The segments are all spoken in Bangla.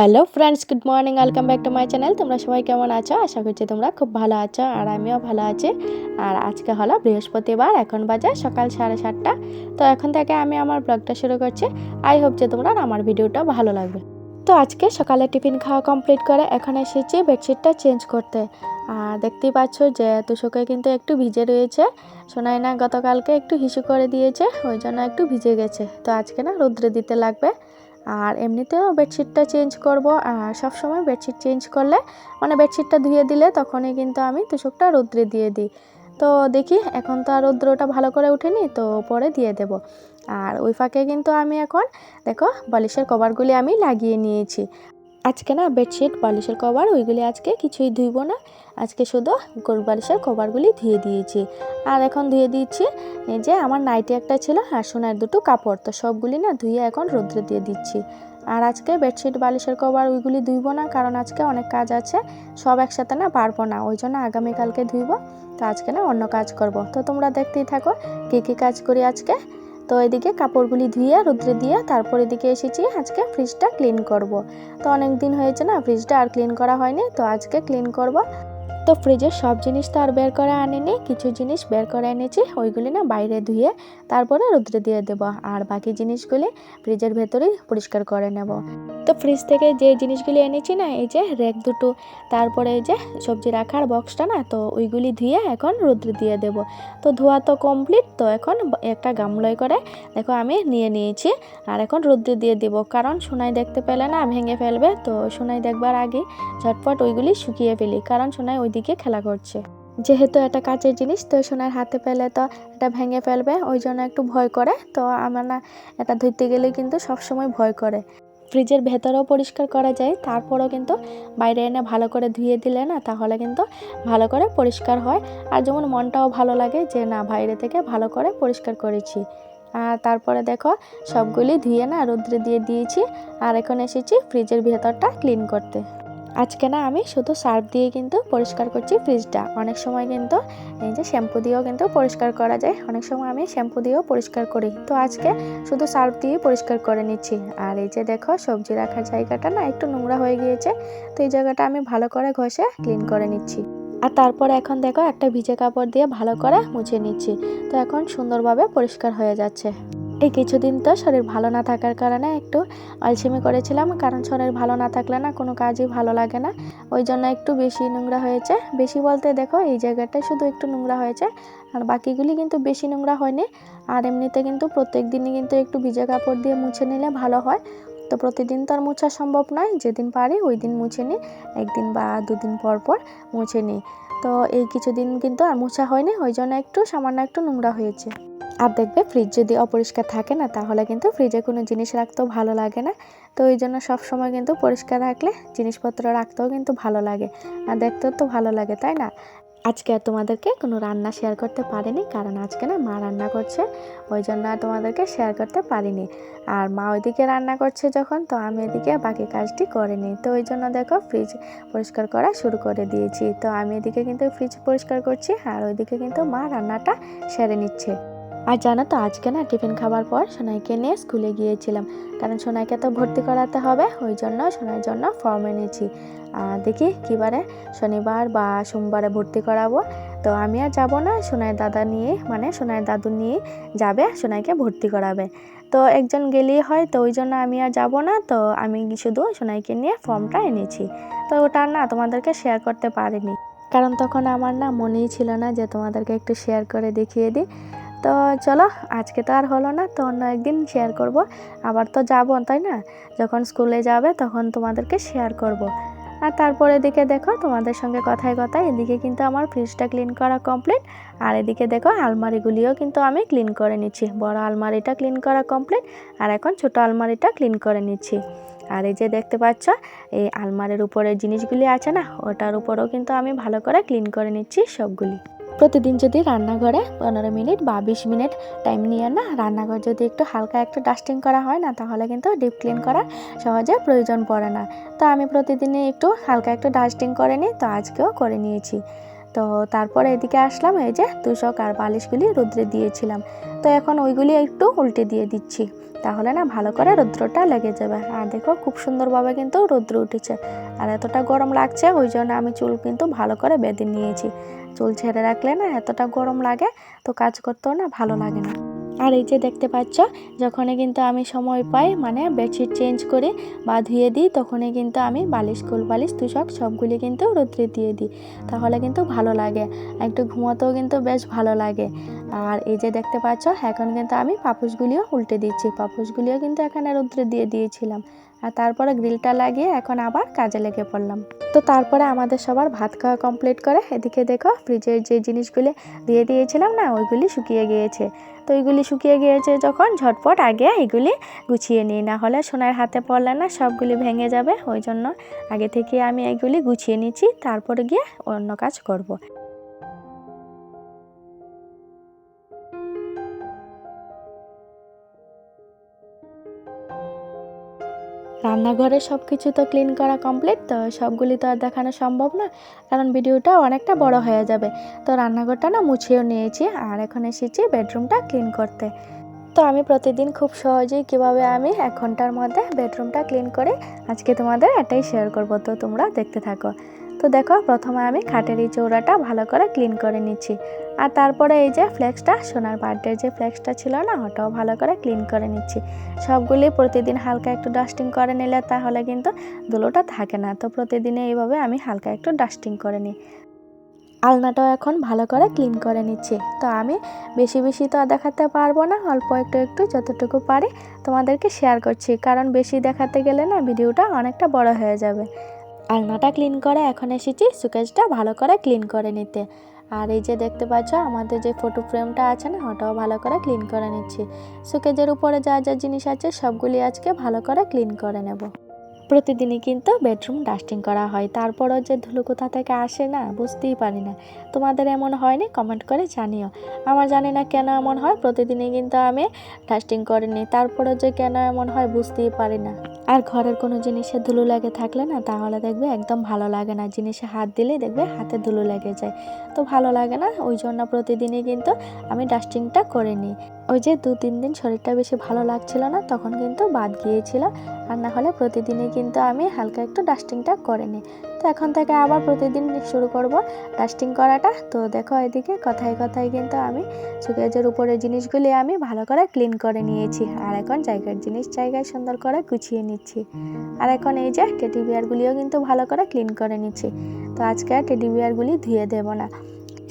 Hello friends good morning welcome back to my channel তোমরা সবাই কেমন আছো? আশা করছি তোমরা খুব ভালো আছো আর আমিও ভালো আছি। আর আজকে হলো বৃহস্পতিবার, এখন বাজে সকাল সাড়ে সাতটা। তো এখন থেকে আমি আমার ব্লগটা শুরু করছি। আই হোপ যে তোমরা আমার ভিডিওটা ভালো লাগবে। তো আজকে সকালে টিফিন খাওয়া কমপ্লিট করে এখন এসেছি বেডশিটটা চেঞ্জ করতে। আর দেখতেই পাচ্ছ যে তুষকে কিন্তু একটু ভিজে রয়েছে। শোনাই না গতকালকে একটু হিসু করে দিয়েছে, ওই জন্য একটু ভিজে গেছে। তো আজকে না রৌদ্রে দিতে লাগবে। আর এমনিতেও বেডশিটটা চেঞ্জ করব, আর সব সময় বেডশিট চেঞ্জ করলে মানে বেডশিটটা ধুয়ে দিলে তখনই কিন্তু আমি তুষকটা রৌদ্রে দিয়ে দিই। তো দেখি, এখন তো আর রৌদ্রটা ভালো করে উঠেনি তো পরে দিয়ে দেব। আর ওই ফাঁকে কিন্তু আমি এখন, দেখো, বালিশের কভারগুলি আমি লাগিয়ে নিয়েছি। আজকে না বেডশিট, বালিশের কভার, ওইগুলি আজকে কিছুই ধুইব না। আজকে শুধু গরু বালিশের কভারগুলি ধুয়ে দিয়েছি। আর এখন ধুয়ে এই যে আমার নাইটি একটা ছিল আর সোনার দুটো কাপড়, তো সবগুলি না ধুয়ে এখন রোদ্রে দিয়ে দিচ্ছি। আর আজকে বেডশিট, বালিশের কভার, ওইগুলি ধুইব না, কারণ আজকে অনেক কাজ আছে, সব একসাথে না পারব না, ওই জন্য আগামীকালকে ধুইব, তো আজকে না অন্য কাজ করব। তো তোমরা দেখতেই থাকো, কী কী কাজ করি আজকে। তো এদিকে কাপড়গুলি ধুয়ে রুদ্রে দিয়ে তারপর এদিকে এসেছি, আজকে ফ্রিজটা ক্লিন করব। তো অনেক দিন হয়েছে না ফ্রিজটা আর ক্লিন করা হয়নি, তো আজকে ক্লিন করব। তো ফ্রিজের সব জিনিস তো আর বের করে আনিনি, কিছু জিনিস বের করে এনেছি, ওইগুলি না বাইরে ধুয়ে তারপরে রোদ্রে দিয়ে দেবো আর বাকি জিনিসগুলি ফ্রিজের ভেতরেই পরিষ্কার করে নেব। তো ফ্রিজ থেকে যে জিনিসগুলি এনেছি না, এই যে র্যাক দুটো, তারপরে এই যে সবজি রাখার বক্সটা না, তো ওইগুলি ধুয়ে এখন রোদ্রে দিয়ে দেব। তো ধোয়া তো কমপ্লিট তো এখন একটা গামলায় করে দেখো আমি নিয়ে নিয়েছি আর এখন রোদ্রে দিয়ে দেব। কারণ সোনাই দেখতে পেলে না ভেঙে ফেলবে, তো সোনাই দেখবার আগে ঝটপট ওইগুলি শুকিয়ে ফেলি। কারণ সোনাই ওইদিকে খেলা করছে। যেহেতু এটা কাচের জিনিস, তো সোনার হাতে পেলে তো এটা ভেঙে ফেলবে, ওই জন্য একটু ভয় করে। তো আমার না এটা ধরতে গেলে কিন্তু সবসময় ভয় করে। ফ্রিজের ভেতরেও পরিষ্কার করা যায়, তারপরেও কিন্তু বাইরে এনে ভালো করে ধুয়ে দিলে না তাহলে কিন্তু ভালো করে পরিষ্কার হয়। আর যেমন মনটাও ভালো লাগে যে না, বাইরে থেকে ভালো করে পরিষ্কার করেছি। আর তারপরে দেখো, সবগুলি ধুয়ে না রোদ্রে দিয়ে দিয়েছি। আর এখন এসেছি ফ্রিজের ভেতরটা ক্লিন করতে। আজকে না আমি শুধু সার্ফ দিয়ে কিন্তু পরিষ্কার করছি ফ্রিজটা। অনেক সময় কিন্তু এই যে শ্যাম্পু দিয়েও কিন্তু পরিষ্কার করা যায়, অনেক সময় আমি শ্যাম্পু দিয়েও পরিষ্কার করি। তো আজকে শুধু সার্ফ দিয়ে পরিষ্কার করে নিচ্ছি। আর এই যে দেখো, সবজি রাখার জায়গাটা না একটু নোংরা হয়ে গিয়েছে, তো এই জায়গাটা আমি ভালো করে ঘষে ক্লিন করে নিচ্ছি। আর তারপর এখন দেখো একটা ভিজে কাপড় দিয়ে ভালো করে মুছে নিচ্ছি। তো এখন সুন্দরভাবে পরিষ্কার হয়ে যাচ্ছে। এই কিছুদিন তো শরীর ভালো না থাকার কারণে একটু আলসেমি করেছিলাম, কারণ শরীর ভালো না থাকলে না কোনো কাজই ভালো লাগে না। ওই জন্য একটু বেশি নোংরা হয়েছে। বেশি বলতে দেখো এই জায়গাটায় শুধু একটু নোংরা হয়েছে, আর বাকিগুলি কিন্তু বেশি নোংরা হয়নি। আর এমনিতে কিন্তু প্রত্যেক দিনই কিন্তু একটু ভিজে কাপড় দিয়ে মুছে নিলে ভালো হয়। তো প্রতিদিন তো আর মোছা সম্ভব নয়, যেদিন পারি ওই দিন মুছে নিই, একদিন বা দুদিন পর পর মুছে নিই। তো এই কিছুদিন কিন্তু আর মোছা হয়নি, ওই জন্য একটু সামান্য একটু নোংরা হয়েছে। আর দেখবে ফ্রিজ যদি অপরিষ্কার থাকে না, তাহলে কিন্তু ফ্রিজে কোনো জিনিস রাখতেও ভালো লাগে না। তো ওই জন্য সবসময় কিন্তু পরিষ্কার রাখলে জিনিসপত্র রাখতেও কিন্তু ভালো লাগে আর দেখতেও তো ভালো লাগে, তাই না? আজকে আর তোমাদেরকে কোনো রান্না শেয়ার করতে পারিনি, কারণ আজকে না মা রান্না করছে, ওই জন্য আর তোমাদেরকে শেয়ার করতে পারিনি। আর মা ওইদিকে রান্না করছে যখন, তো আমি এদিকে বাকি কাজটি করিনি তো ওই জন্য দেখো ফ্রিজ পরিষ্কার করা শুরু করে দিয়েছি। তো আমি এদিকে কিন্তু ফ্রিজ পরিষ্কার করছি আর ওইদিকে কিন্তু মা রান্নাটা সেরে নিচ্ছে। আর জানো তো, আজকে না টিফিন খাবার পর সোনাইকে নিয়ে স্কুলে গিয়েছিলাম। কারণ সোনাইকে তো ভর্তি করাতে হবে, ওই জন্য সোনাইয়ের জন্য ফর্ম এনেছি। দেখি কীবারে শনিবার বা সোমবারে ভর্তি করাবো। তো আমি আর যাব না, সোনাইয়ের দাদা নিয়ে মানে সোনাইয়ের দাদু নিয়ে যাবে, সোনাইকে ভর্তি করাবে। তো একজন গেলেই হয়, তো ওই জন্য আমি আর যাব না, তো আমি শুধু সোনাইকে নিয়ে ফর্মটা এনেছি। তো ওটা না তোমাদেরকে শেয়ার করতে পারিনি। কারণ তখন আমার না মনেই ছিল না যে তোমাদেরকে একটু শেয়ার করে দেখিয়ে দিই। তো চলো, আজকে তো আর হলো না, তো অন্য একদিন শেয়ার করব। আবার তো যাব, তাই না? যখন স্কুলে যাবে তখন তোমাদেরকে শেয়ার করব। আর তারপরে এদিকে দেখো, তোমাদের সঙ্গে কথায় কথায় এদিকে কিন্তু আমার ফ্রিজটা ক্লিন করা কমপ্লিট আর এদিকে দেখো আলমারিগুলিও কিন্তু আমি ক্লিন করে নিচ্ছি। বড় আলমারিটা ক্লিন করা কমপ্লিট আর এখন ছোট আলমারিটা ক্লিন করে নিচ্ছি। আর এই যে দেখতে পাচ্ছ, এই আলমারির উপরে জিনিসগুলি আছে না, ওটার উপরেও কিন্তু আমি ভালো করে ক্লিন করে নিচ্ছি সবগুলি। প্রতিদিন যদি রান্নাঘরে পনেরো মিনিট বা বিশ মিনিট টাইম নিয়ে না রান্নাঘর যদি একটু হালকা একটু ডাস্টিং করা হয় না, তাহলে কিন্তু ডিপ ক্লিন করা সহজে প্রয়োজন পড়ে না। তো আমি প্রতিদিনই একটু হালকা একটু ডাস্টিং করে নিই, তো আজকেও করে নিয়েছি। তো তারপরে এদিকে আসলাম, এই যে তুষক আর বালিশগুলি রৌদ্রে দিয়েছিলাম। তো এখন ওইগুলি একটু উল্টে দিয়ে দিচ্ছি, তাহলে না ভালো করে রৌদ্রটা লেগে যাবে। আর দেখো খুব সুন্দরভাবে কিন্তু রৌদ্র উঠেছে, আর এতটা গরম লাগছে, ওই জন্য আমি চুল কিন্তু ভালো করে বেঁধে নিয়েছি। চুল ছেড়ে রাখলে না এতটা গরম লাগে, তো কাজ করতেও না ভালো লাগে না। আর এই যে দেখতে পাচ্ছ, যখনই কিন্তু আমি সময় পাই মানে বেডশিট চেঞ্জ করে বা ধুয়ে দিই, তখনই কিন্তু আমি বালিশ কুল বালিশ তুষক সবগুলি কিন্তু রোদ্রে দিয়ে দিই। তাহলে কিন্তু ভালো লাগে। একটু ঘুমোতেও কিন্তু বেশ ভালো লাগে। আর এই যে দেখতে পাচ্ছ, এখন কিন্তু আমি পাপুসগুলিও উল্টে দিচ্ছি। পাপুসগুলিও কিন্তু এখানে রোদ্রে দিয়ে দিয়েছিলাম। আর তারপরে গ্রিলটা লাগিয়ে এখন আবার কাজে লেগে পড়লাম। তো তারপরে আমাদের সবার ভাত খাওয়া কমপ্লিট করে, এদিকে দেখো, ফ্রিজের যে জিনিসগুলি দিয়ে দিয়েছিলাম না, ওইগুলি শুকিয়ে গিয়েছে। তো ওইগুলি শুকিয়ে গিয়েছে যখন ঝটপট আগে এগুলি গুছিয়ে নিই না হলে সোনার হাতে পড়লে না সবগুলি ভেঙে যাবে ওই জন্য আগে থেকে আমি এগুলি গুছিয়ে নিচ্ছি, তারপরে গিয়ে অন্য কাজ করব। রান্নাঘরে সব কিছু তো ক্লিন করা কমপ্লিট তো সবগুলি তো আর দেখানো সম্ভব না। কারণ ভিডিওটা অনেকটা বড় হয়ে যাবে। তো রান্নাঘরটা না মুছেও নিয়েছি, আর এখন এসেছি বেডরুমটা ক্লিন করতে। তো আমি প্রতিদিন খুব সহজেই কীভাবে আমি এক ঘণ্টার মধ্যে বেডরুমটা ক্লিন করে আজকে তোমাদের এটাই শেয়ার করব। তো তোমরা দেখতে থাকো। তো দেখো, প্রথমে আমি খাটের এই চৌড়াটা ভালো করে ক্লিন করে নিচ্ছি। আর তারপরে এই যে ফ্লেক্সটা সোনার বার্থডে যে ফ্লেক্সটা ছিল না, ওটাও ভালো করে ক্লিন করে নিচ্ছি। সবগুলি প্রতিদিন হালকা একটু ডাস্টিং করে নিলে তাহলে কিন্তু ধুলোটা থাকে না। তো প্রতিদিনে এইভাবে আমি হালকা একটু ডাস্টিং করে নিই। আলনাটাও এখন ভালো করে ক্লিন করে নিচ্ছি। তো আমি বেশি বেশি তো দেখাতে পারব না, অল্প একটু একটু যতটুকু পারি তোমাদেরকে শেয়ার করছি। কারণ বেশি দেখাতে গেলে না, ভিডিওটা অনেকটা বড় হয়ে যাবে। আলনাটা ক্লিন করে এখন এসেছি সুকেজটা ভালো করে ক্লিন করে নিতে। আর এই যে দেখতে পাচ্ছ, আমাদের যে ফটো ফ্রেমটা আছে না, ওটাও ভালো করে ক্লিন করে নিচ্ছি। সুকেজের উপরে যা যা জিনিস আছে, সবগুলি আজকে ভালো করে ক্লিন করে নেব। প্রতিদিনই কিন্তু বেডরুম ডাস্টিং করা হয়। তারপরও যে ধুলো কোথা থেকে আসে না, বুঝতেই পারি না। তোমাদের এমন হয়নি? কমেন্ট করে জানিও। আমার জানি না কেন এমন হয়, প্রতিদিনই কিন্তু আমি ডাস্টিং করে নিই। তারপরও যে কেন এমন হয়, বুঝতেই পারি না। আর ঘরের কোনো জিনিসে ধুলো লেগে থাকলে না, তাহলে দেখবে একদম ভালো লাগে না। জিনিসে হাত দিলেই দেখবে হাতে ধুলো লেগে যায়। তো ভালো লাগে না, ওই জন্য প্রতিদিনই কিন্তু আমি ডাস্টিংটা করে নিই। ওই যে দু, তিন দিন শরীরটা বেশি ভালো লাগছিল না, তখন কিন্তু বাদ গিয়েছিল আর না হলে প্রতিদিনই কিন্তু আমি হালকা একটু ডাস্টিংটা করে নিই। তো এখন থেকে আবার প্রতিদিন শুরু করব ডাস্টিং করাটা। তো দেখো এদিকে কথায় কথায় কিন্তু আমি সুকেজের উপরের জিনিসগুলি আমি ভালো করে ক্লিন করে নিয়েছি। আর এখন জায়গার জিনিস জায়গায় সুন্দর করে গুছিয়ে নিচ্ছি। আর এখন এই যে টেডি বিয়ারগুলিও কিন্তু ভালো করে ক্লিন করে নিচ্ছি। তো আজকে আর টেডি বিয়ারগুলি ধুয়ে দেবো না।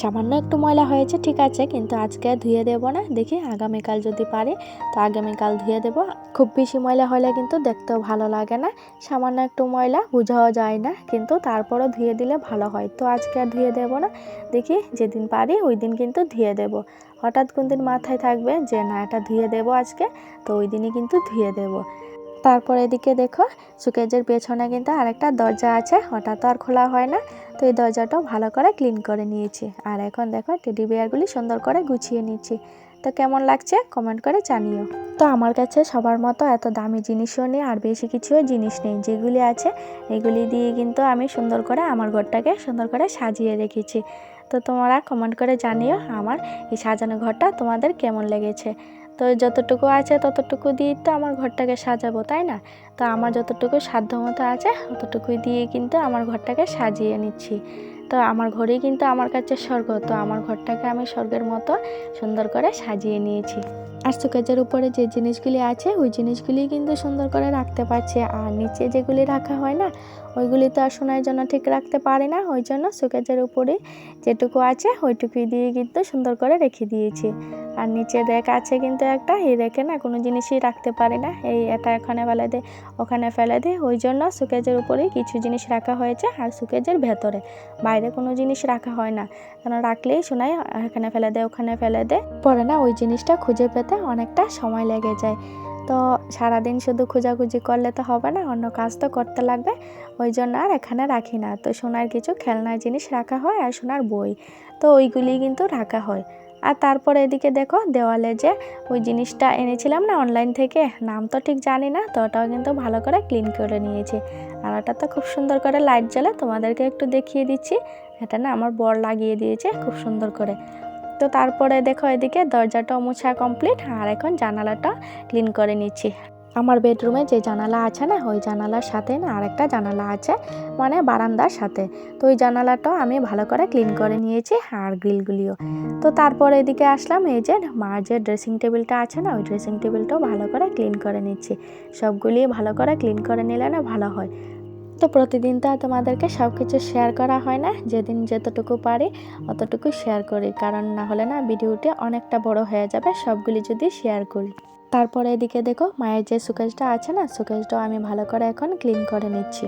সামান্য একটু ময়লা হয়েছে, ঠিক আছে, কিন্তু আজকে আর ধুয়ে দেবো না। দেখি আগামীকাল যদি পারি, তো আগামীকাল ধুয়ে দেবো। খুব বেশি ময়লা হলে কিন্তু দেখতেও ভালো লাগে না। সামান্য একটু ময়লা, বোঝাও যায় না, কিন্তু তারপরও ধুয়ে দিলে ভালো হয়। তো আজকে আর ধুয়ে দেবো না। দেখি যেদিন পারি, ওই দিন কিন্তু ধুয়ে দেবো। হঠাৎ কোন দিন মাথায় থাকবে যে, না, এটা ধুয়ে দেবো আজকে, তো ওই দিনই কিন্তু ধুয়ে দেবো। তারপর এদিকে দেখো, সুকেজের পেছনে কিন্তু আরেকটা দরজা আছে, হঠাৎ আর খোলা হয় না। তো এই দরজাটাও ভালো করে ক্লিন করে নিয়েছি। আর এখন দেখো টেডি বিয়ারগুলি সুন্দর করে গুছিয়ে নিচ্ছি। তো কেমন লাগছে? কমেন্ট করে জানিও। তো আমার কাছে সবার মতো এত দামি জিনিসও নেই, আর বেশি কিছুও জিনিস নেই। যেগুলি আছে, এগুলি দিয়ে কিন্তু আমি সুন্দর করে আমার ঘরটাকে সুন্দর করে সাজিয়ে রেখেছি। তো তোমরা কমেন্ট করে জানিও আমার এই সাজানো ঘরটা তোমাদের কেমন লেগেছে। তো যতটুকু আছে ততটুকু দিয়ে তো আমার ঘরটাকে সাজাবো, তাই না? তো আমার যতটুকু সাধ্য মতো আছে ততটুকুই দিয়ে কিন্তু আমার ঘরটাকে সাজিয়ে নিচ্ছি। তো আমার ঘরেই কিন্তু আমার কাছে স্বর্গ, তো আমার ঘরটাকে আমি স্বর্গের মতো সুন্দর করে সাজিয়ে নিয়েছি। আর সুকেজের উপরে যে জিনিসগুলি আছে, ওই জিনিসগুলি কিন্তু সুন্দর করে রাখতে পারছে। আর নিচে যেগুলি রাখা হয় না ওইগুলি তো আর শোনার জন্য ঠিক রাখতে পারি না, ওই জন্য সুকেজের উপরে যেটুকু আছে ওইটুকুই দিয়ে কিন্তু সুন্দর করে রেখে দিয়েছি। আর নিচে র্যাক আছে কিন্তু একটা, এই রেখে না কোনো জিনিসই রাখতে পারি না, এই এটা এখানে ফেলে দে, ওখানে ফেলে দে, ওই জন্য সুকেজের উপরেই কিছু জিনিস রাখা হয়েছে আর সুকেজের ভেতরে, বাইরে কোনো জিনিস রাখা হয় না। কেন রাখলেই শোনাই এখানে ফেলে দে, ওখানে ফেলে দে, পরে না ওই জিনিসটা খুঁজে পেতে অনেকটা সময় লেগে যায়। তো সারাদিন শুধু খোঁজাখুঁজি করলে তো হবে না, অন্য কাজ তো করতে লাগবে। ওই জন্য আর এখানে রাখি না। তো সোনার কিছু খেলনার জিনিস রাখা হয় আর সোনার বই। তো ওইগুলি কিন্তু রাখা হয়। আর তারপরে এদিকে দেখো, দেওয়ালে যে ওই জিনিসটা এনেছিলাম না অনলাইন থেকে, নাম তো ঠিক জানি না, তো ওটাও কিন্তু ভালো করে ক্লিন করে নিয়েছি। আর ওটা তো খুব সুন্দর করে লাইট জ্বলে তোমাদেরকে একটু দেখিয়ে দিচ্ছি। এটা না আমার বর লাগিয়ে দিয়েছে খুব সুন্দর করে। তো তারপরে দেখো এদিকে দরজাটাও মোছা কমপ্লিট আর এখন জানালাটা ক্লিন করে নিচ্ছি। আমার বেডরুমে যে জানালা আছে না, ওই জানালার সাথে না আরেকটা জানালা আছে মানে বারান্দার সাথে। তো ওই জানালাটাও আমি ভালো করে ক্লিন করে নিয়েছি, আর গ্রিলগুলিও তো তারপর এদিকে আসলাম, এই যে মার যে ড্রেসিং টেবিলটা আছে না, ওই ড্রেসিং টেবিলটাও ভালো করে ক্লিন করে নিচ্ছি। সবগুলি ভালো করে ক্লিন করে নিলে না ভালো হয়। তো প্রতিদিন তো তোমাদেরকে সব কিছু শেয়ার করা হয় না। যেদিন যতটুকু পারি অতটুকু শেয়ার করি। কারণ না হলে না ভিডিওটি অনেকটা বড় হয়ে যাবে, সবগুলি যদি শেয়ার করি। তারপরে এদিকে দেখো, মায়ের যে সুকেজটা আছে না সুকেজটাও আমি ভালো করে এখন ক্লিন করে নিচ্ছি।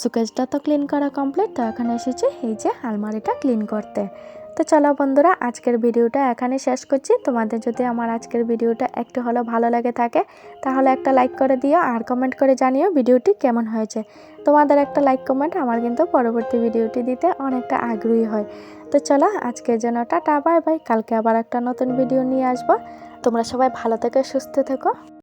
সুকেজটা তো ক্লিন করা কমপ্লিট তো এখন এসেছি এই যে আলমারিটা ক্লিন করতে। তো চলো বন্ধুরা, আজকের ভিডিওটা এখানে শেষ করছি। তোমাদের যদি আমার আজকের ভিডিওটা একটু হলেও ভালো লাগে থাকে, তাহলে একটা লাইক করে দিও আর কমেন্ট করে জানিও ভিডিওটি কেমন হয়েছে। তোমাদের একটা লাইক কমেন্ট আমার কিন্তু পরবর্তী ভিডিওটি দিতে অনেকটা আগ্রহী হয়। তো চলো, আজকের জন্য টাটা, বাই বাই। কালকে আবার একটা নতুন ভিডিও নিয়ে আসব। তোমরা সবাই ভালো থেকে, সুস্থ থেকো।